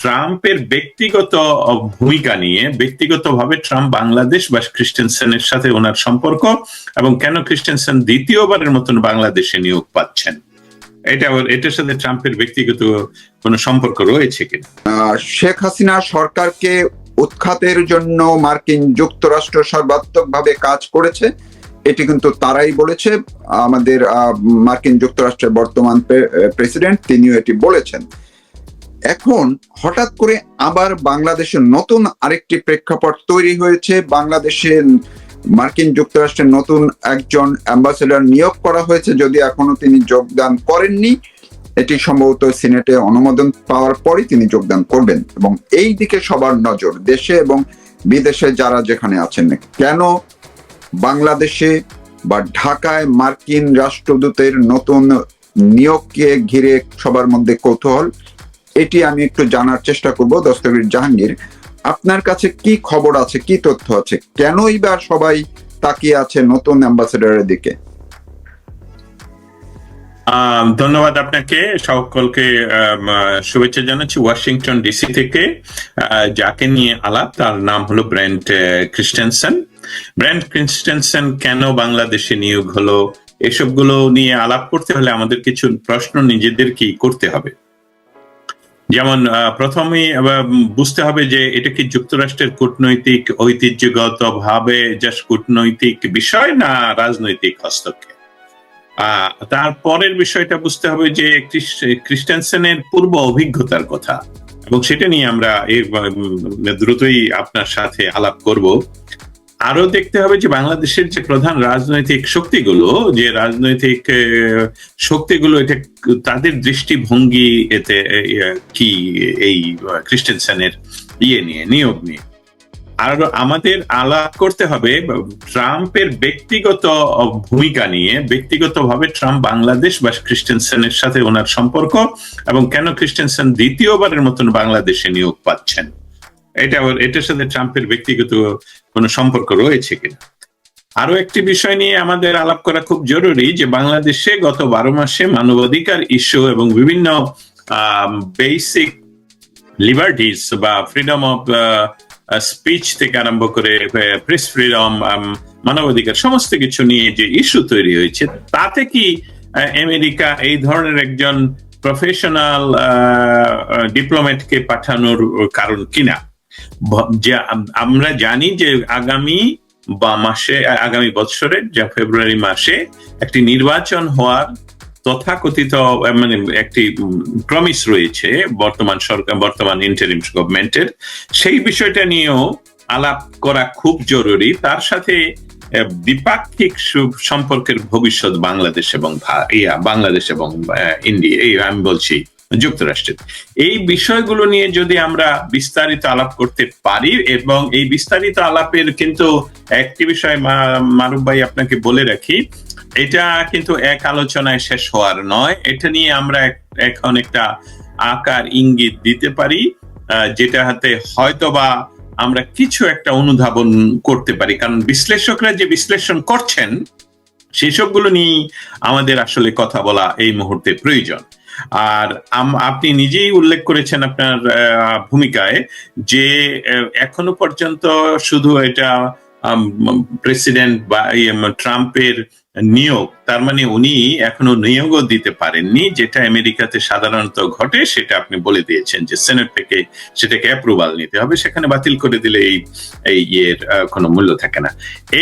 ট্রাম্পের ব্যক্তিগত ভূমিকা নিয়ে, ব্যক্তিগতভাবে ট্রাম্প বাংলাদেশ বা খ্রিস্টেনসেনের সাথে ওনার সম্পর্ক এবং কেন খ্রিস্টেনসেন দ্বিতীয়বারের মতন বাংলাদেশে নিয়োগ পাচ্ছেন? এটা এটার সাথে ট্রাম্পের ব্যক্তিগত কোনো সম্পর্ক রয়েছে শেখ হাসিনা সরকারকে উৎখাতের জন্য মার্কিন যুক্তরাষ্ট্র সর্বাত্মকভাবে কাজ করেছে, এটি কিন্তু তারাই বলেছে। আমাদের মার্কিন যুক্তরাষ্ট্রের বর্তমান প্রেসিডেন্ট, তিনিও এটি বলেছেন। এখন হঠাৎ করে আবার বাংলাদেশের নতুন আরেকটি প্রেক্ষাপট তৈরি হয়েছে। বাংলাদেশে মার্কিন যুক্তরাষ্ট্রের নতুন একজন অ্যাম্বাসেডর নিয়োগ করা হয়েছে, যদি এখনও তিনি যোগদান করেননি, এটি সম্ভবত সিনেটে অনুমোদন পাওয়ার পরই তিনি যোগদান করবেন। এবং এই দিকে সবার নজর, দেশে এবং বিদেশে যারা যেখানে আছেন। কেন বাংলাদেশে বা ঢাকায় মার্কিন রাষ্ট্রদূতের নতুন নিয়োগকে ঘিরে সবার মধ্যে কৌতূহল? এটি আমি একটু জানার চেষ্টা করব, দস্তগীর জাহাঙ্গীর। আপনার কাছে কি খবর আছে, কি তথ্য আছে? কেনই বা সবাই তাকিয়ে আছে নতুন অ্যাম্বাসেডারের দিকে? ধন্যবাদ আপনাকে। সকলকে শুভেচ্ছা জানাচ্ছি ওয়াশিংটন ডিসি থেকে। যাকে নিয়ে আলাপ, তার নাম হলো ব্র্যান্ড ক্রিস্টেনসন। ব্র্যান্ড ক্রিস্টেনসন কেন বাংলাদেশে নিয়োগ হলো? এসবগুলো নিয়ে আলাপ করতে হলে আমাদের কিছু প্রশ্ন নিজেদেরকেই করতে হবে। যেমন প্রথমেই বুঝতে হবে যে এটা কি যুক্তরাষ্ট্রের কূটনৈতিক ঐতিহ্যগত ভাবে জাস্ট কূটনৈতিক বিষয় না রাজনৈতিক হস্তক্ষেপ? তারপরের বিষয়টা বুঝতে হবে যে খ্রিস্টানসেনের পূর্ব অভিজ্ঞতার কথা। এবং সেটা নিয়ে আমরা দ্রুতই আপনার সাথে আলাপ করব। আরও দেখতে হবে যে বাংলাদেশের যে প্রধান রাজনৈতিক শক্তিগুলো, যে রাজনৈতিক শক্তিগুলো, এটা তাদের দৃষ্টিভঙ্গি এতে কি এই খ্রিস্টানসেনের ইয়ে নিয়ে, নিয়োগ নিয়ে। আর আমাদের আলাপ করতে হবে ট্রাম্পের ব্যক্তিগত ভূমিকা নিয়ে, ব্যক্তিগতভাবে ট্রাম্প বাংলাদেশ বা খ্রিস্টেনসেনের সাথে ওনার সম্পর্ক এবং কেন খ্রিস্টেনসেন দ্বিতীয়বারের মতন বাংলাদেশে নিয়োগ পাচ্ছেন। এটা এটার সাথে ট্রাম্পের ব্যক্তিগত কোনো সম্পর্ক রয়েছে কিনা। আরও একটি বিষয় নিয়ে আমাদের আলাপ করা খুব জরুরি যে বাংলাদেশে গত বারো মাসে মানবাধিকার ইস্যু এবং বিভিন্ন বেসিক লিবার্টিস বা ফ্রিডম অফ স্পিচ থেকে আরম্ভ করে প্রেস ফ্রিডম মানবাধিকার সমস্ত কিছু নিয়ে যে ইস্যু তৈরি হয়েছে, তাতে কি আমেরিকা এই ধরনের একজন প্রফেশনাল ডিপ্লোম্যাটকে পাঠানোর কারণ কিনা? যে আমরা জানি যে আগামী বা মাসে আগামী বছরের যা ফেব্রুয়ারি মাসে একটি নির্বাচন হওয়ার তথাকথিত মানে একটি প্রমিস রয়েছে বর্তমান সরকার, বর্তমান ইন্টারিম গভর্নমেন্টের সেই বিষয়টা নিয়েও আলাপ করা খুব জরুরি। তার সাথে দ্বিপাক্ষিক সম্পর্কের ভবিষ্যৎ বাংলাদেশ এবং ইয়া, বাংলাদেশ এবং ইন্ডিয়া, এই আমি বলছি যুক্তরাষ্ট্রের। এই বিষয়গুলো নিয়ে যদি আমরা বিস্তারিত আলাপ করতে পারি এবং এই বিস্তারিত আলাপের কিন্তু একটি বিষয় মারুফ ভাই আপনাকে বলে রাখি, এটা কিন্তু এক আলোচনায় শেষ হওয়ার নয়। এটা নিয়ে আমরা এখন একটা আকার ইঙ্গিত দিতে পারি যেটা হাতে হয়তোবা আমরা কিছু একটা অনুধাবন করতে পারি। কারণ বিশ্লেষকরা যে বিশ্লেষণ করছেন, সেসবগুলো নিয়ে আমাদের আসলে কথা বলা এই মুহূর্তে প্রয়োজন। আর আপনি নিজেই উল্লেখ করেছেন আপনার ভূমিকায় যে এখনও পর্যন্ত শুধু এটা প্রেসিডেন্ট বা ট্রাম্পের নিয়োগ, তার মানে উনি এখনও নিয়োগও দিতে পারেননি, যেটা আমেরিকাতে সাধারণত ঘটে, সেটা আপনি বলে দিয়েছেন যে সেনেট থেকে সেটাকে অ্যাপ্রুভাল নিতে হবে, সেখানে বাতিল করে দিলে এই এই ইয়ের কোনো মূল্য থাকে না।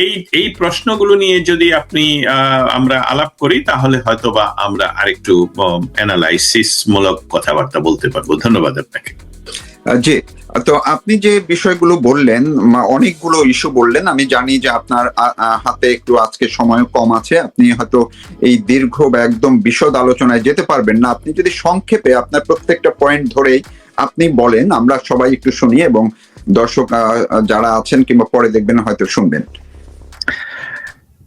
এই এই প্রশ্নগুলো নিয়ে যদি আপনি আমরা আলাপ করি, তাহলে হয়তোবা আমরা আরেকটু অ্যানালাইসিস মূলক কথাবার্তা বলতে পারব। ধন্যবাদ আপনাকে। জি। তো আপনি যে বিষয়গুলো বললেন অনেকগুলো ইস্যু বললেন, আমি জানি যে আপনার হাতে একটু আজকে সময় কম আছে, আপনি হয়তো এই দীর্ঘ বা একদম বিশদ আলোচনায় যেতে পারবেন না। আপনি যদি সংক্ষেপে আপনার প্রত্যেকটা পয়েন্ট ধরেই আপনি বলেন, আমরা সবাই একটু শুনি এবং দর্শক যারা আছেন কিংবা পরে দেখবেন হয়তো শুনবেন।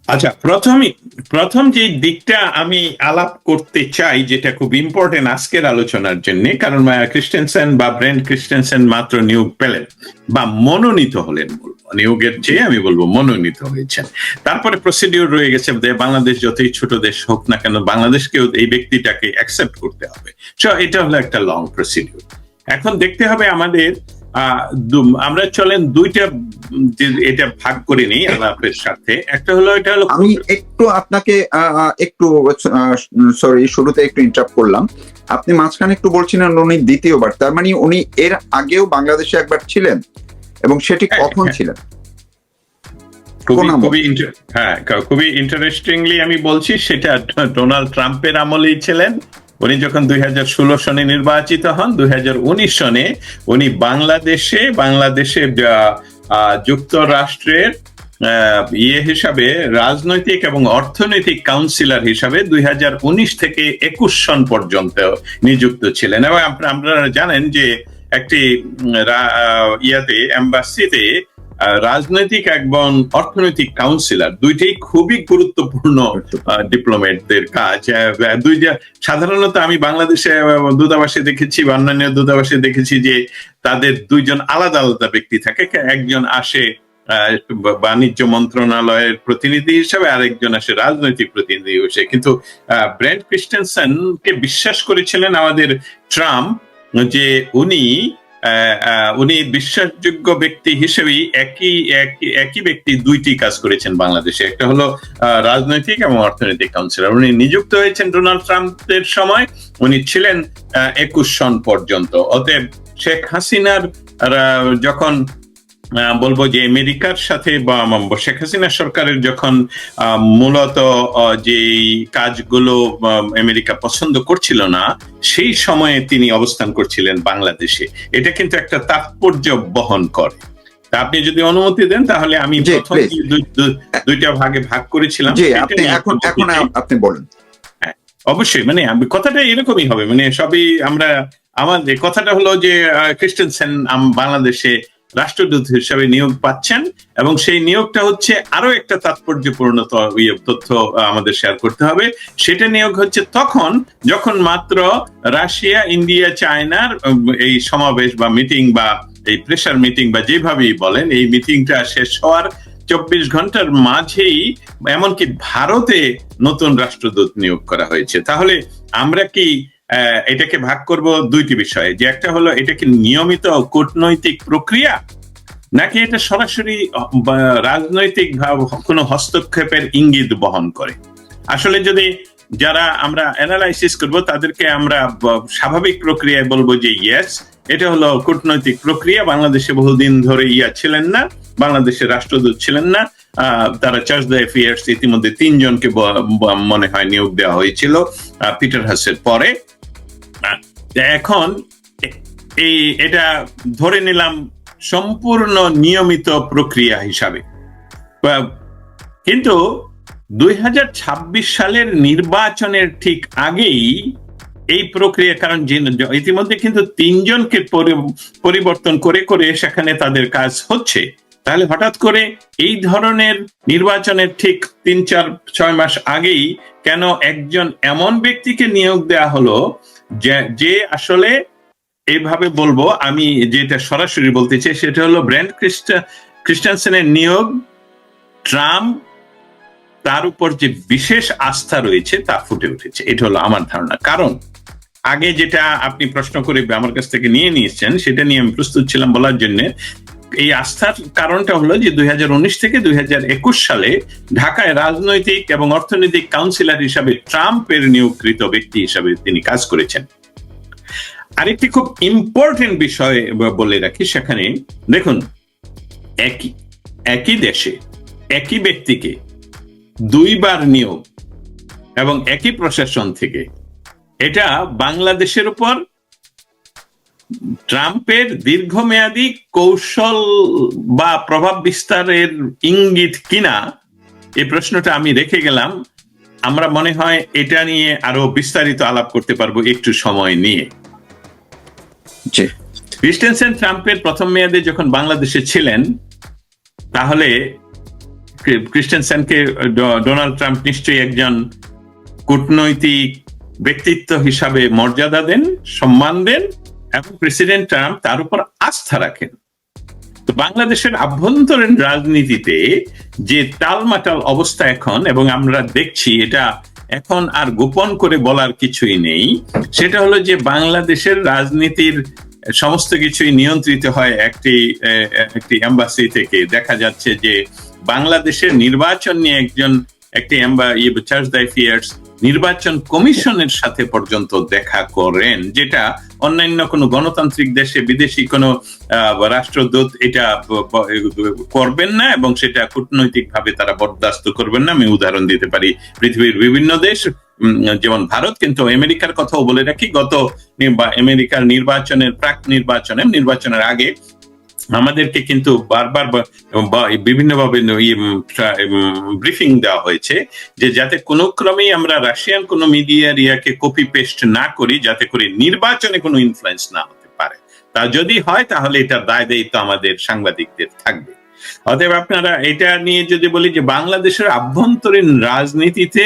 আচ্ছা প্রথমে প্রথম যে দিকটা আমি আলাপ করতে চাই যেটা খুব ইম্পর্টেন্ট আজকের আলোচনার জন্য কারণ ক্রিস্টেনসেন বা ব্র্যান্ড ক্রিস্টেনসেন মাত্র নিয়োগ পেলেন বা মনোনীত হলেন বলব নিয়োগের চেয়ে আমি বলব মনোনীত হয়েছেন। তারপরে প্রসিডিউর রয়ে গেছে বাংলাদেশ যতই ছোট দেশ হোক না কেন বাংলাদেশকেও এই ব্যক্তিটাকে অ্যাকসেপ্ট করতে হবে। So, এটা হলো একটা লং প্রসিডিউর এখন দেখতে হবে আমাদের আমরা চলেন দুইটা এটা ভাগ করে নিই আলাপের সাথে। একটা হলো এটা হলো আমি একটু আপনাকে একটু সরি শুরুতে একটু ইন্টারাপ্ট করলাম। আপনি মাঝখানে একটু বলছিলেন উনি দ্বিতীয়বার তার মানে উনি এর আগেও বাংলাদেশে একবার ছিলেন এবং সেটি হ্যাঁ, কখন হ্যাঁ। ছিলেন? খুবই হ্যাঁ খুবই ইন্টারেস্টিংলি আমি বলছি সেটা ডোনাল্ড ট্রাম্পের আমলেই ছিলেন। উনি যখন দুই হাজার ষোলো সনে নির্বাচিত হন দুই হাজার উনিশ সনে উনি বাংলাদেশে বাংলাদেশে যুক্তরাষ্ট্রের ইয়ে হিসাবে রাজনৈতিক এবং অর্থনৈতিক কাউন্সিলর হিসাবে দুই হাজার উনিশ থেকে একুশ সন পর্যন্ত নিযুক্ত ছিলেন। এবং আপনারা জানেন যে একটি ইয়াতে এম্বাসিতে আহ, রাজনৈতিক এবং অর্থনৈতিক কাউন্সিলর দুইটাই খুবই গুরুত্বপূর্ণ ডিপ্লোমেটদের কাজ। দুই সাধারণত আমি বাংলাদেশে দূতাবাসে দেখেছি বা অন্যান্য দূতাবাসে দেখেছি যে, তাদের দুইজন আলাদা আলাদা ব্যক্তি থাকে। একজন আসে বাণিজ্য মন্ত্রণালয়ের প্রতিনিধি হিসেবে, আরেকজন আসে রাজনৈতিক প্রতিনিধি হিসেবে। কিন্তু ব্র্যান্ড ক্রিস্টেনসন কে বিশ্বাস করেছিলেন আমাদের ট্রাম্প যে, উনি উনি বিশ্বাসযোগ্য ব্যক্তি হিসেবেই একই একই ব্যক্তি দুইটি কাজ করেছেন বাংলাদেশে। একটা হলো রাজনৈতিক এবং অর্থনৈতিক কাউন্সিলর উনি নিযুক্ত হয়েছেন ডোনাল্ড ট্রাম্পের সময়। উনি ছিলেন একুশ সন পর্যন্ত। অতএব শেখ হাসিনার যখন বলব যে আমেরিকার সাথে বা শেখ হাসিনা সরকারের যখন মূলত যে কাজগুলো আমেরিকা পছন্দ করছিল না সেই সময়ে তিনি অবস্থান করছিলেন বাংলাদেশে। এটা কিন্তু একটা তাৎপর্য বহন করে। তা আপনি যদি অনুমতি দেন তাহলে আমি প্রথম দুইটা ভাগে ভাগ করেছিলাম। এখন আপনি বলুন। অবশ্যই মানে আমি কথাটা এরকমই হবে মানে সবই আমরা আমাদের কথাটা হলো যে খ্রিস্টানসেন বাংলাদেশে রাষ্ট্রদূত হিসাবে নিয়োগ পাচ্ছেন এবং সেই নিয়োগটা হচ্ছে আরও একটা তাৎপর্যপূর্ণ ইয়ে তথ্য আমাদের শেয়ার করতে হবে। সেটা নিয়োগ হচ্ছে তখন যখন মাত্র রাশিয়া, ইন্ডিয়া চায়নার এই সমাবেশ বা মিটিং বা এই প্রেশার মিটিং বা যেভাবেই বলেন, এই মিটিংটা শেষ হওয়ার চব্বিশ ঘণ্টার মাঝেই এমনকি ভারতে নতুন রাষ্ট্রদূত নিয়োগ করা হয়েছে। তাহলে আমরা কি এটাকে ভাগ করব দুইটি বিষয়ে। যে একটা হলো, এটা কি নিয়মিত কূটনৈতিক প্রক্রিয়া? নাকি এটা সরাসরি রাজনৈতিক কোনো হস্তক্ষেপের ইঙ্গিত বহন করে? আসলে যদি যারা আমরা অ্যানালাইসিস করব, তাদেরকে আমরা স্বাভাবিক প্রক্রিয়ায় বলব যে ইয়েস এটা হলো কূটনৈতিক প্রক্রিয়া। বাংলাদেশে বহুদিন ধরে ইয়া ছিলেন না, বাংলাদেশের রাষ্ট্রদূত ছিলেন না তারা চার্জ দ্য অ্যাফেয়ার্স ইতিমধ্যে তিনজনকে মনে হয় নিয়োগ দেওয়া হয়েছিল পিটার হাসের পরে। এখন এই, এটা ধরে নিলাম সম্পূর্ণ নিয়মিত প্রক্রিয়া হিসাবে। কিন্তু দুই হাজার ছাব্বিশ সালের নির্বাচনের ঠিক আগেই এই প্রক্রিয়া, কারণ ইতিমধ্যে কিন্তু তিনজনকে পরিবর্তন করে করে সেখানে তাদের কাজ হচ্ছে। তাহলে হঠাৎ করে এই ধরনের নির্বাচনের ঠিক তিন চার, ছয় মাস আগেই কেন একজন এমন ব্যক্তিকে নিয়োগ দেয়া হলো যে আসলে এইভাবে বলব, আমি যেটা সরাসরি বলতে চাই সেটা হলো ব্র্যান্ড খ্রিস্টা খ্রিস্টানসেনের নিয়োগ, ট্রাম্প, তার উপর যে বিশেষ আস্থা রয়েছে তা ফুটে উঠেছে। এটা হলো আমার ধারণা। কারণ আগে যেটা আপনি প্রশ্ন করে আমার কাছ থেকে নিয়ে নিয়েছেন, সেটা নিয়ে আমি প্রস্তুত ছিলাম বলার জন্য এই আস্থার কারণটা হলো যে দুই হাজার উনিশ থেকে দুই হাজার একুশ সালে ঢাকায় রাজনৈতিক এবং অর্থনৈতিক কাউন্সিলর হিসাবে ট্রাম্পের নিয়োগকৃত ব্যক্তি হিসাবে তিনি কাজ করেছেন। আরেকটি খুব ইম্পর্টেন্ট বিষয় বলে রাখি সেখানে, দেখুন, একই একই দেশে একই ব্যক্তিকে দুইবার নিয়োগ এবং একই প্রশাসন থেকে, এটা বাংলাদেশের উপর ট্রাম্পের দীর্ঘমেয়াদী কৌশল বা প্রভাব বিস্তারের ইঙ্গিত কিনা এই প্রশ্নটা আমি রেখে গেলাম। আমরা মনে হয় এটা নিয়ে আরও বিস্তারিত আলাপ করতে পারব একটু সময় নিয়ে। জি। ক্রিস্টেনসেন ট্রাম্পের প্রথম মেয়াদে যখন বাংলাদেশে ছিলেন তাহলে ক্রি- ক্রিস্টেনসেনকে ডোনাল্ড ট্রাম্প নিশ্চয়ই একজন কূটনৈতিক ব্যক্তিত্ব হিসাবে মর্যাদা দেন সম্মান দেন এবং প্রেসিডেন্ট ট্রাম্প তার উপর আস্থা রাখেন। তো বাংলাদেশের আভ্যন্তরীণ রাজনীতিতে যে টালমাটাল অবস্থা এখন এবং আমরা দেখছি এটা এখন আর গোপন করে বলার কিছুই নেই, সেটা হলো যে বাংলাদেশের রাজনীতির সমস্ত কিছুই নিয়ন্ত্রিত হয় একটি একটি এম্বাসি থেকে। দেখা যাচ্ছে যে বাংলাদেশের নির্বাচন নিয়ে একজন, একটি চার্জ ফিয়ার্স নির্বাচন কমিশনের সাথে পর্যন্ত দেখা করেন, যেটা অন্যান্য কোনো গণতান্ত্রিক দেশে বিদেশি কোনো রাষ্ট্রদূত এটা করবেন না এবং সেটা কূটনৈতিক ভাবে তারা বরদাস্ত করবেন না। আমি উদাহরণ দিতে পারি, পৃথিবীর বিভিন্ন দেশ যেমন ভারত, কিন্তু আমেরিকার কথাও বলে রাখি, গত আমেরিকার নির্বাচনের প্রাক নির্বাচনে নির্বাচনের আগে আমাদেরকে কিন্তু বারবার বিভিন্নভাবে ব্রিফিং দেওয়া হয়েছে যে যাতে কোনো ক্রমেই আমরা রাশিয়ান কোনো মিডিয়া রিয়াকে কপি পেস্ট না করি, যাতে করে নির্বাচনে কোনো ইনফ্লুয়েন্স না হতে পারে। তা যদি হয়, তাহলে এটা দায় দায়িত্ব আমাদের সাংবাদিকদের থাকবে। অতএব আপনারা এটা নিয়ে যদি বলি যে বাংলাদেশের আভ্যন্তরীণ রাজনীতিতে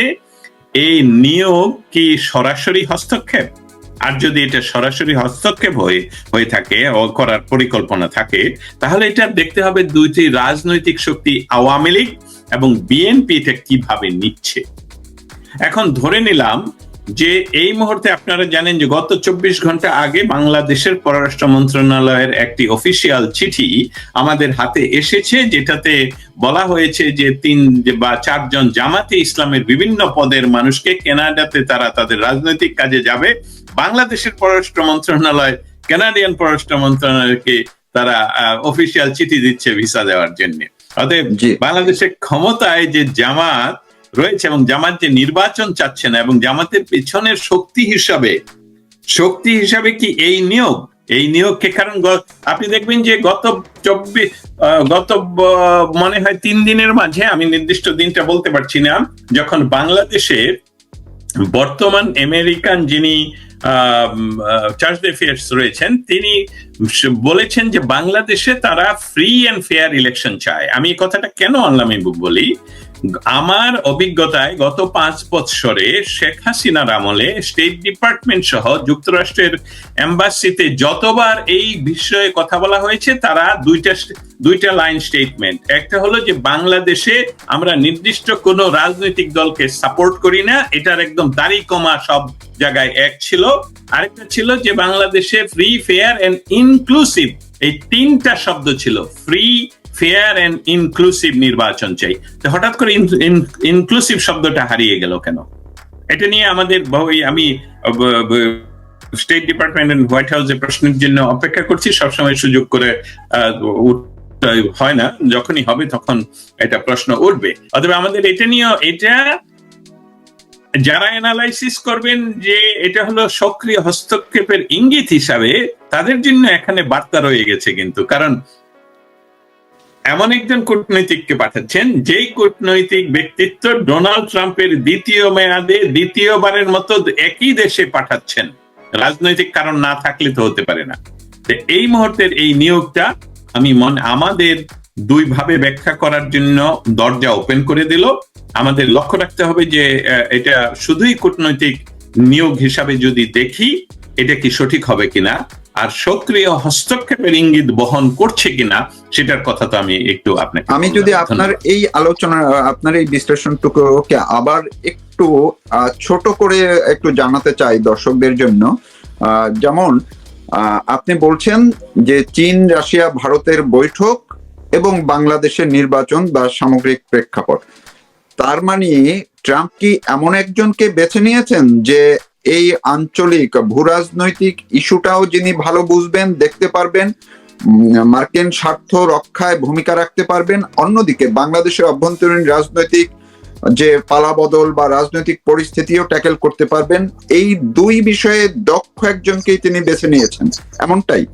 এই নিয়োগ কি সরাসরি হস্তক্ষেপ? আর যদি এটা সরাসরি হস্তক্ষেপ হয়ে হয়ে থাকে ও করার পরিকল্পনা থাকে, তাহলে এটা দেখতে হবে দুইটি রাজনৈতিক শক্তি আওয়ামী লীগ এবং বিএনপি এটা কীভাবে নিচ্ছে। এখন ধরে নিলাম যে এই মুহূর্তে আপনারা জানেন যে গত চব্বিশ ঘণ্টা আগে বাংলাদেশের পররাষ্ট্র মন্ত্রণালয়ের একটি অফিসিয়াল চিঠি আমাদের হাতে এসেছে যেটাতে বলা হয়েছে যে তিন বা চারজন জামাতে ইসলামের বিভিন্ন পদের মানুষকে কেনাডাতে তারা তাদের রাজনৈতিক কাজে যাবে। বাংলাদেশের পররাষ্ট্র মন্ত্রণালয় কানাডিয়ান পররাষ্ট্র মন্ত্রণালয়কে তারা অফিসিয়াল চিঠি দিচ্ছে ভিসা দেওয়ার জন্য। অতএব বাংলাদেশের ক্ষমতায় যে জামাত রয়েছে এবং জামাত যে নির্বাচন চাচ্ছে না এবং জামাতের পেছনের শক্তি হিসাবে শক্তি হিসাবে কি এই নিয়োগ? এই নিয়োগকে কারণ আপনি দেখবেন যে গত চব্বিশ গত মনে হয় তিন দিনের মাঝে আমি নির্দিষ্ট দিনটা বলতে পারছি না, যখন বাংলাদেশের বর্তমান আমেরিকান যিনি চার্জ অ্যাফেয়ার্স রয়েছেন, তিনি বলেছেন যে বাংলাদেশে তারা ফ্রি অ্যান্ড ফেয়ার ইলেকশন চায়। আমি এই কথাটা কেন আনলাম বলি? আমার অভিজ্ঞতায় গত পাঁচ বৎসরে শেখ হাসিনার আমলে স্টেট ডিপার্টমেন্ট সহ যুক্তরাষ্ট্রের এম্বাসিতে যতবার এই বিষয়ে কথা বলা হয়েছে, তারা দুইটা দুইটা লাইন স্টেটমেন্ট একটা হলো যে, বাংলাদেশে আমরা নির্দিষ্ট কোনো রাজনৈতিক দলকে সাপোর্ট করি না, এটার একদম দাড়ি কমা সব জায়গায় এক ছিল। আরেকটা ছিল যে, বাংলাদেশে ফ্রি ফেয়ার এন্ড ইনক্লুসিভ এই তিনটা শব্দ ছিল। ফ্রি ফেয়ার এন্ড ইনক্লুসিভ নির্বাচন চাই। হঠাৎ করে ইনক্লুসিভ শব্দটা হারিয়ে গেল কেন? এটা নিয়ে আমাদের আমি স্টেট ডিপার্টমেন্ট এন্ড হোয়াইট হাউসে প্রশ্নের জন্য অপেক্ষা করছি, সবসময় সুযোগ করে হয় না। যখনই হবে তখন এটা প্রশ্ন উঠবে। অথবা আমাদের এটা নিয়ে এটা যারা অ্যানালাইসিস করবেন যে এটা হলো সক্রিয় হস্তক্ষেপের ইঙ্গিত হিসাবে, তাদের জন্য এখানে বার্তা রয়ে গেছে কিন্তু। কারণ এমন একজন কূটনৈতিককে পাঠাচ্ছেন, যেই কূটনৈতিক ব্যক্তিত্ব ডোনাল্ড ট্রাম্পের দ্বিতীয় মেয়াদে দ্বিতীয়বারের মতো একই দেশে পাঠাচ্ছেন। রাজনৈতিক কারণ না থাকলে তো হতে পারে না। এই মুহূর্তের এই নিয়োগটা আমি মনে, আমাদের দুই ভাবে ব্যাখ্যা করার জন্য দরজা ওপেন করে দিল। আমাদের লক্ষ্য রাখতে হবে যে এটা শুধুই কূটনৈতিক নিয়োগ হিসাবে যদি দেখি, এটা কি সঠিক হবে কিনা। আর সক্রিয় হস্তক্ষেপের ইঙ্গিত বহন করছে কিনা সেটার কথা তো আমি একটু আপনাকে আমি যদি আপনার এই আলোচনা আপনার এই বিশ্লেষণটুকুকে আবার একটু ছোট করে একটু জানাতে চাই দর্শকদের জন্য। যেমন আহ, আপনি বলছেন যে চীন রাশিয়া ভারতের বৈঠক এবং বাংলাদেশের নির্বাচন বা সামগ্রিক প্রেক্ষাপট। তার মানে ট্রাম্প কি এমন একজনকে বেছে নিয়েছেন যে এই আঞ্চলিক ভূরাজনৈতিক ইস্যুটাও যিনি ভালো বুঝবেন, দেখতে পারবেন মার্কিন স্বার্থ রক্ষায় ভূমিকা রাখতে পারবেন। অন্যদিকে বাংলাদেশের অভ্যন্তরীণ রাজনৈতিক যে পালাবদল বা রাজনৈতিক পরিস্থিতিও ট্যাকেল করতে পারবেন। এই দুই বিষয়ে দক্ষ একজনকেই তিনি বেছে নিয়েছেন। এমনটাই।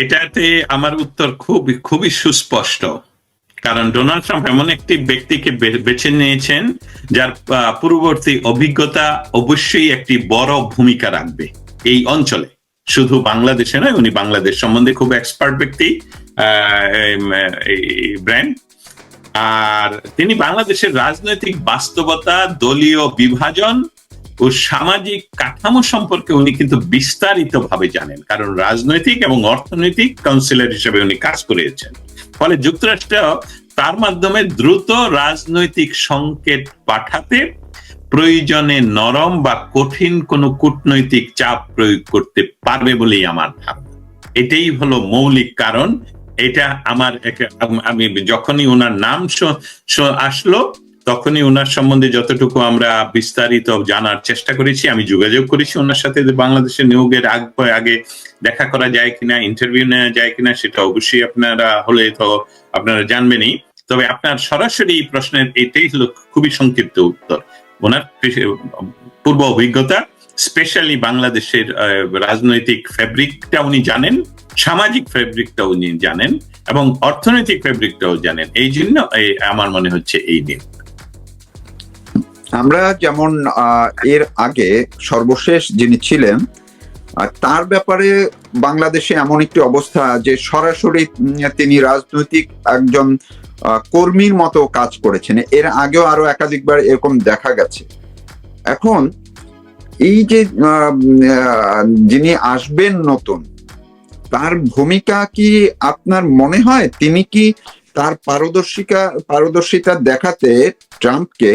এটাতে আমার উত্তর খুব খুবই সুস্পষ্ট। কারণ ডোনাল্ড ট্রাম্প এমন একটি ব্যক্তিকে বেছে নিয়েছেন যার পূর্ববর্তী অভিজ্ঞতা অবশ্যই একটি বড় ভূমিকা রাখবে এই অঞ্চলে। শুধু বাংলাদেশে নয়, উনি বাংলাদেশ সম্বন্ধে খুব এক্সপার্ট ব্যক্তি ব্র্যান্ড আর তিনি বাংলাদেশের রাজনৈতিক বাস্তবতা, দলীয় বিভাজন ও সামাজিক কাঠামো সম্পর্কে উনি কিন্তু বিস্তারিত ভাবে জানেন। কারণ রাজনৈতিক এবং অর্থনৈতিক কাউন্সিলর হিসেবে উনি কাজ করেছেন। ফলে যুক্তরাষ্ট্র তার মাধ্যমে দ্রুত রাজনৈতিক সংকেত পাঠাতে প্রয়োজনে নরম বা কঠিন কোনো কূটনৈতিক চাপ প্রয়োগ করতে পারবে বলেই আমার ধারণা এটাই হলো মৌলিক কারণ। এটা আমার আমি যখনই ওনার নাম আসলো, তখনই ওনার সম্বন্ধে যতটুকু আমরা বিস্তারিত জানার চেষ্টা করেছি, আমি যোগাযোগ করেছি ওনার সাথে বাংলাদেশের নিয়োগের আগে দেখা করা যায় কিনা ইন্টারভিউ নেওয়া যায় কিনা, সেটা অবশ্যই আপনারা হলে তো আপনারা জানবেনই। তবে আপনার সরাসরি প্রশ্নের এটাই হলো খুবই সংক্ষিপ্ত উত্তর। ওনার পূর্ব অভিজ্ঞতা স্পেশালি বাংলাদেশের রাজনৈতিক ফেব্রিকটা উনি জানেন, সামাজিক ফেব্রিকটা উনি জানেন, এবং অর্থনৈতিক ফেব্রিকটাও জানেন। এই জন্য আমার মনে হচ্ছে এই নিয়ে আমরা যেমন এর আগে সর্বশেষ যিনি ছিলেন আহ, তার ব্যাপারে বাংলাদেশে এমন একটি অবস্থা যে সরাসরি তিনি রাজনৈতিক একজন কর্মীর মতো কাজ করেছেন। এর আগেও আরও একাধিকবার এরকম দেখা গেছে। এখন এই যে যিনি আসবেন নতুন তার ভূমিকা কি আপনার মনে হয়? তিনি কি তার পারদর্শিকা পারদর্শিতা দেখাতে ট্রাম্পকে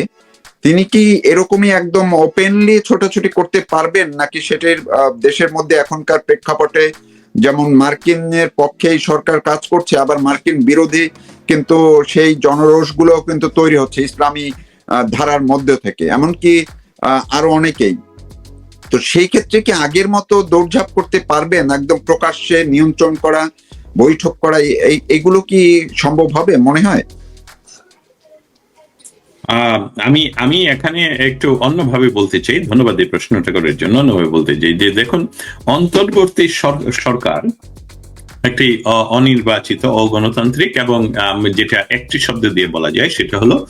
তিনি কি এরকমই একদম ওপেনলি ছোটাছুটি করতে পারবেন নাকি সেটার দেশের মধ্যে এখনকার প্রেক্ষাপটে যেমন মার্কিনের পক্ষেই সরকার কাজ করছে, আবার মার্কিন বিরোধী কিন্তু সেই জনরোষগুলো কিন্তু তৈরি হচ্ছে ইসলামী ধারার মধ্যে থেকে। এমনকি আরও অনেকেই। তো সেই ক্ষেত্রে কি আগের মতো দৌড়ঝাঁপ করতে পারবেন? একদম প্রকাশ্যে নিয়ন্ত্রণ করা, বৈঠক করা এই, এগুলো কি সম্ভব হবে মনে হয়? আমি আমি এখানে একটু অন্যভাবে বলতে চাই। ধন্যবাদ এই প্রশ্নটা করার জন্য। অন্যভাবে বলতে চাই যে, দেখুন, অন্তর্বর্তী সর- সরকার একটি অনির্বাচিত, অগণতান্ত্রিক এবং যেটা একটি শব্দ দিয়ে বলা যায়, সেটা হলো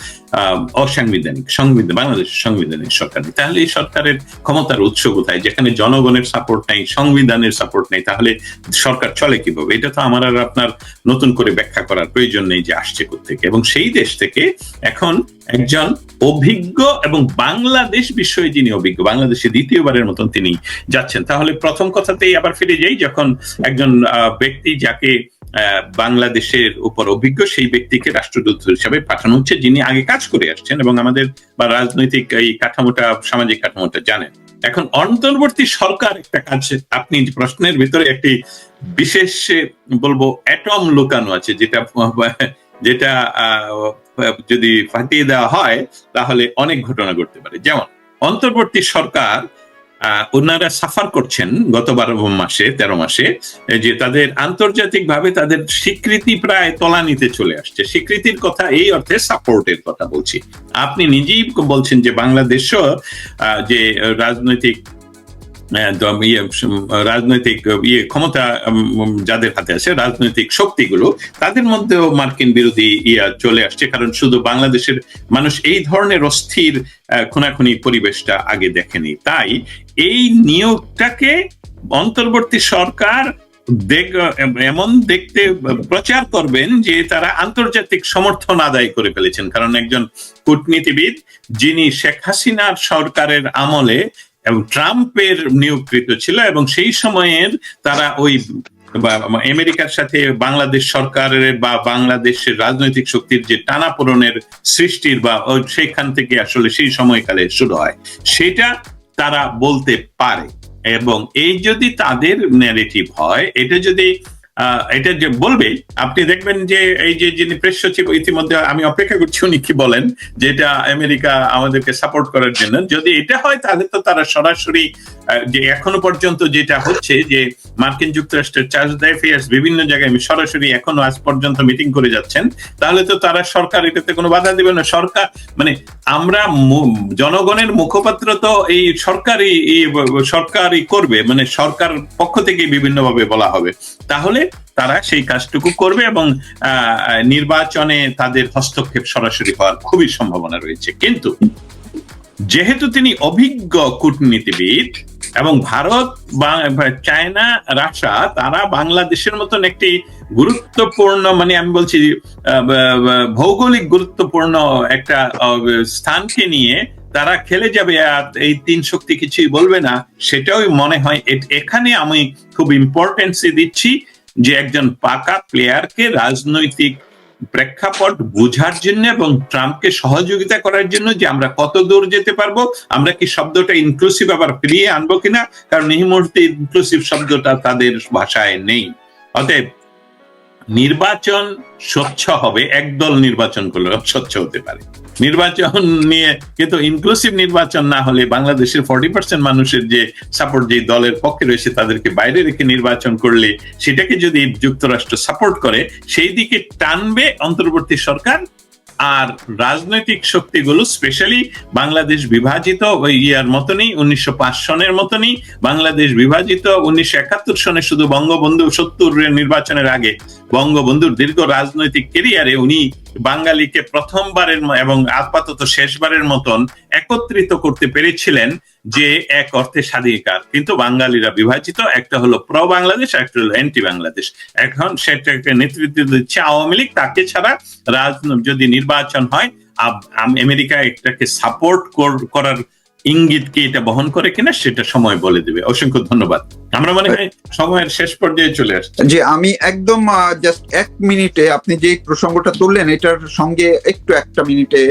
অসাংবিধানিক, সংবিধান বাংলাদেশের সংবিধানিক সরকার তাহলে এই সরকারের ক্ষমতার উৎস কোথায়? যেখানে জনগণের সাপোর্ট নাই, সংবিধানের সাপোর্ট নেই, তাহলে সরকার চলে কীভাবে? এটা তো আমার আর আপনার নতুন করে ব্যাখ্যা করার প্রয়োজন নেই যে আসছে থেকে এবং সেই দেশ থেকে এখন একজন অভিজ্ঞ এবং বাংলাদেশ বিষয়ে যিনি অভিজ্ঞ, বাংলাদেশে দ্বিতীয়বারের মতন তিনি যাচ্ছেন। তাহলে প্রথম কথাতেই আবার ফিরে যাই যখন একজন ব্যক্তি যাকে বাংলাদেশের উপর অভিজ্ঞ সেই ব্যক্তিকে রাষ্ট্রদূত হিসাবে পাঠানো হচ্ছে, যিনি আগে কাজ করে আসছেন এবং আমাদের বা রাজনৈতিক এই কাঠামোটা, সামাজিক কাঠামোটা জানেন। এখন অন্তর্বর্তী সরকার একটা কাজ, আপনি প্রশ্নের ভিতরে একটি বিশেষ বলব অ্যাটম লুকানো আছে, যেটা যেটা যদি ফাটিয়ে দেওয়া হয়, তাহলে অনেক ঘটনা ঘটতে পারে। যেমন, অন্তর্বর্তী সরকার ওনারা সাফার করছেন গত বারো মাসে, তেরো মাসে, যে তাদের আন্তর্জাতিক ভাবে তাদের স্বীকৃতি প্রায় তলানিতে চলে আসছে। স্বীকৃতির কথা এই অর্থে সাপোর্টের কথা বলছি। আপনি নিজেই বলছেন যে বাংলাদেশও যে রাজনৈতিক ইয়ে, রাজনৈতিক ইয়ে ক্ষমতা যাদের হাতে আছে রাজনৈতিক শক্তিগুলো তাদের মধ্যেও মার্কিন বিরোধী ইয়া চলে আসছে। কারণ শুধু বাংলাদেশের মানুষ এই ধরনের অস্থির খুনাখুনি পরিবেশটা আগে দেখেনি। তাই এই নিয়োগটাকে অন্তর্বর্তী সরকার এমন দেখতে প্রচার করবেন যে তারা আন্তর্জাতিক সমর্থন আদায় করে ফেলেছেন। কারণ একজন কূটনীতিবিদ যিনি শেখ হাসিনার সরকারের আমলে এবং ট্রাম্পের নিয়োগকৃত ছিল এবং সেই সময়ের তারা ওই আমেরিকার সাথে বাংলাদেশ সরকারের বা বাংলাদেশের রাজনৈতিক শক্তির যে টানাপোড়নের সৃষ্টির বা সেখান থেকে আসলে সেই সময়কালে শুরু হয়, সেটা তারা বলতে পারে। এবং এই যদি তাদের ন্যারেটিভ হয়, এটা যদি এটা যে বলবে, আপনি দেখবেন যে এই যে যিনি প্রেস সচিব, ইতিমধ্যে আমি অপেক্ষা করছি উনি কি বলেন, যে এটা আমেরিকা আমাদেরকে সাপোর্ট করার জন্য। যদি এটা হয়, তাহলে তো তারা সরাসরি যে এখনও পর্যন্ত যেটা হচ্ছে যে মার্কিন যুক্তরাষ্ট্রের চার্জ অ্যাফেয়ার্স বিভিন্ন জায়গায় সরাসরি এখনও আজ পর্যন্ত মিটিং করে যাচ্ছেন। তাহলে তো তারা সরকার এটাতে কোনো বাধা দেবে না। সরকার মানে আমরা জনগণের মুখপাত্র তো এই সরকারি এই সরকারই করবে মানে সরকার পক্ষ থেকে বিভিন্নভাবে বলা হবে। তাহলে তারা সেই কাজটুকু করবে এবং নির্বাচনে তাদের হস্তক্ষেপ সরাসরি হওয়ার খুবই সম্ভাবনা রয়েছে। কিন্তু যেহেতু তিনি অভিজ্ঞ কূটনীতিবিদ এবং ভারত চায়না, রাশিয়া, তারা বাংলাদেশের মতন একটি গুরুত্বপূর্ণ মানে আমি বলছি ভৌগোলিক গুরুত্বপূর্ণ একটা স্থানকে নিয়ে তারা খেলে যাবে আর এই তিন শক্তি কিছুই বলবে না, সেটাও মনে হয় এখানে আমি খুব ইম্পর্টেন্সি দিচ্ছি যে একজন পাকা প্লেয়ারকে রাজনৈতিক প্রেক্ষাপট বোঝার জন্য এবং ট্রাম্পকে সহযোগিতা করার জন্য যে আমরা কত দূর যেতে পারব, আমরা কি শব্দটা ইনক্লুসিভ আবার ফিরিয়ে আনব কিনা? কারণ এই মুহূর্তে ইনক্লুসিভ শব্দটা তাদের ভাষায় নেই। অতএব নির্বাচন স্বচ্ছ হবে, একদল নির্বাচন করলে স্বচ্ছ হতে পারে। নির্বাচন নিয়ে কিন্তু ইনক্লুসিভ নির্বাচন না হলে বাংলাদেশের ফর্টি পার্সেন্ট মানুষের যে সাপোর্ট যে দলের পক্ষে রয়েছে তাদেরকে বাইরে রেখে নির্বাচন করলে সেটাকে যদি যুক্তরাষ্ট্র সাপোর্ট করে, সেই দিকে টানবে অন্তর্বর্তী সরকার আর রাজনৈতিক শক্তিগুলো স্পেশালি বাংলাদেশ বিভাজিত ইয়ার মতনই, উনিশশো পাঁচ সনের মতনই, বাংলাদেশ বিভাজিত উনিশশো একাত্তর সনে শুধু বঙ্গবন্ধু সত্তর নির্বাচনের আগে বঙ্গবন্ধুর দীর্ঘ রাজনৈতিক কেরিয়ারে উনি বাঙালিকে প্রথমবারের এবং আপাতত শেষবারের মতন একত্রিত করতে পেরেছিলেন যে এক অর্থে স্বাধিকার। কিন্তু বাঙালিরা বিভাজিত, একটা হলো প্র বাংলাদেশ একটা হলো অ্যান্টি বাংলাদেশ এখন সেটাকে নেতৃত্ব দিচ্ছে আওয়ামী লীগ, তাকে ছাড়া রাজ যদি নির্বাচন হয় আমেরিকা এটাকে সাপোর্ট করার ইঙ্গিত কি এটা বহন করে কিনা সেটা সময় বলে দেবে। অসংখ্য ধন্যবাদ। আমরা মনে হয় সময়ের শেষ পর্যায়ে চলে আসছি। যে আমি একদম জাস্ট এক মিনিটে আপনি যে প্রসঙ্গটা তুললেন, এটার সঙ্গে একটু একটা মিনিটে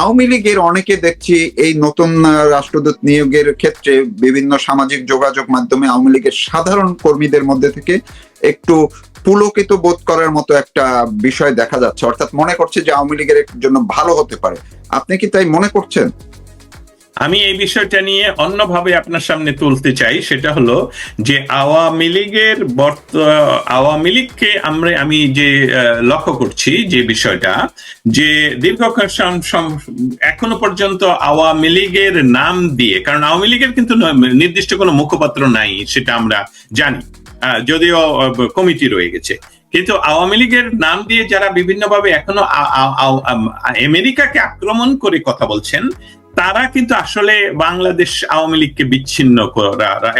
আওয়ামী লীগের অনেকে দেখছি এই নতুন রাষ্ট্রদূত নিয়োগের ক্ষেত্রে বিভিন্ন সামাজিক যোগাযোগ মাধ্যমে আওয়ামী লীগের সাধারণ কর্মীদের মধ্যে থেকে একটু পুলকিত বোধ করার মতো একটা বিষয় দেখা যাচ্ছে। অর্থাৎ মনে করছে যে আওয়ামী লীগের জন্য ভালো হতে পারে। আপনি কি তাই মনে করছেন? আমি এই বিষয়টা নিয়ে অন্যভাবে আপনার সামনে তুলতে চাই। সেটা হলো যে আওয়ামী লীগের বর্ত, আওয়ামী লীগকে আমরা, আমি যে লক্ষ্য করছি যে বিষয়টা, যে সম- এখনও পর্যন্ত আওয়ামী লীগের নাম দিয়ে, কারণ আওয়ামী লীগের কিন্তু নির্দিষ্ট কোনো মুখপাত্র নাই, সেটা আমরা জানি। যদিও কমিটি রয়ে গেছে। কিন্তু আওয়ামী লীগের নাম দিয়ে যারা বিভিন্নভাবে এখনও আমেরিকাকে আক্রমণ করে কথা বলছেন তারা কিন্তু আসলে বাংলাদেশ আওয়ামী লীগকে বিচ্ছিন্ন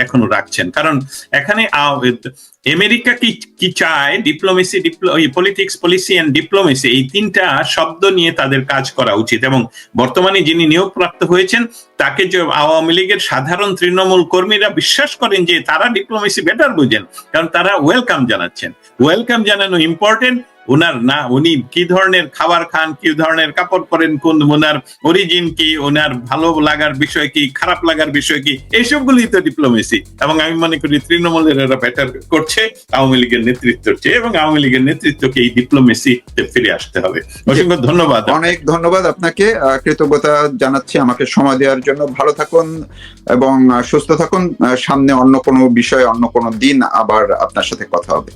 এখনও রাখছেন। কারণ এখানে আমেরিকা কি কি চায়? Diplomacy politics policy and diplomacy এই তিনটা শব্দ নিয়ে তাদের কাজ করা উচিত এবং বর্তমানে যিনি নিয়োগপ্রাপ্ত হয়েছেন, তাকে যে আওয়ামী লীগের সাধারণ তৃণমূল কর্মীরা বিশ্বাস করেন যে তারা ডিপ্লোমেসি বেটার বুঝেন, কারণ তারা ওয়েলকাম জানাচ্ছেন। ওয়েলকাম জানানো ইম্পর্টেন্ট ওনার না, উনি কি ধরনের খাবার খান, কি ধরনের কাপড় পরেন, কোন ওনার অরিজিন কি ওনার ভালো লাগার বিষয় কি, খারাপ লাগার বিষয় কি, এইসবগুলোই তো ডিপ্লোমেসি এবং আমি মনে করি তৃণমূলের এরা বেটার করছে, আওয়ামী লীগের নেতৃত্ব চেয়ে এবং আওয়ামী লীগের নেতৃত্বকে এই ডিপ্লোমেসি ফিরে আসতে হবে। অসংখ্য ধন্যবাদ। অনেক ধন্যবাদ আপনাকে কৃতজ্ঞতা জানাচ্ছি আমাকে সময় দেওয়ার জন্য। ভালো থাকুন এবং সুস্থ থাকুন। সামনে অন্য কোনো বিষয়ে, অন্য কোনো দিন আবার আপনার সাথে কথা হবে।